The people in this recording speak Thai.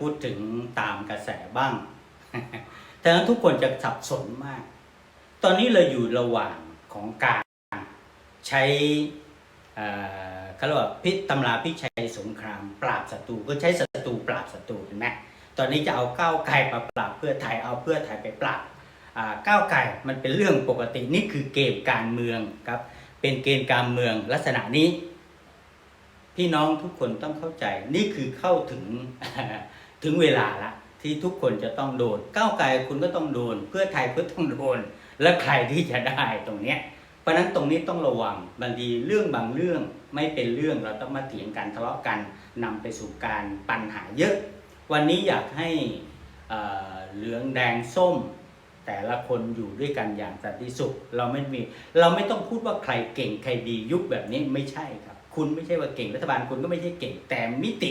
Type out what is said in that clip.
พูดถึงตามกระแสบ้าง แต่นั้นทุกคนจะสับสนมาก ตอนนี้เราอยู่ระหว่างของการใช้เขาเรียกว่าพิษตำราพิชัยสงคราม ปราบศัตรูก็ใช้ศัตรูปราบศัตรูเห็นไหมตอนนี้จะเอาก้าวไกลมาปราบเพื่อไทยเอาเพื่อไทยไปปราบก้าวไกลมันเป็นเรื่องปกตินี่คือเกมการเมืองครับเป็นเกมการเมืองลักษณะนี้ พี่น้องทุกคนต้องเข้าใจนี่คือเข้าถึง ถึงเวลาละที่ทุกคนจะต้องโดน ก้าวไกลคุณก็ต้องโดน เพื่อไทยก็ต้องโดน และใครที่จะได้ตรงเนี้ยเพราะฉะนั้นตรงนี้ต้องระวังบางทีเรื่องบางเรื่องไม่เป็นเรื่องเราต้องมาเถียงกันทะเลาะกันนำไปสู่การปัญหาเยอะ วันนี้อยากให้เหลืองแดงส้ม แต่ละคนอยู่ด้วยกันอย่างสันติสุขเราไม่มี เราไม่ต้องพูดว่าใครเก่งใครดียุคแบบนี้ไม่ใช่ครับ คุณไม่ใช่ว่าเก่งรัฐบาลคุณก็ไม่ใช่เก่งแต่มิติ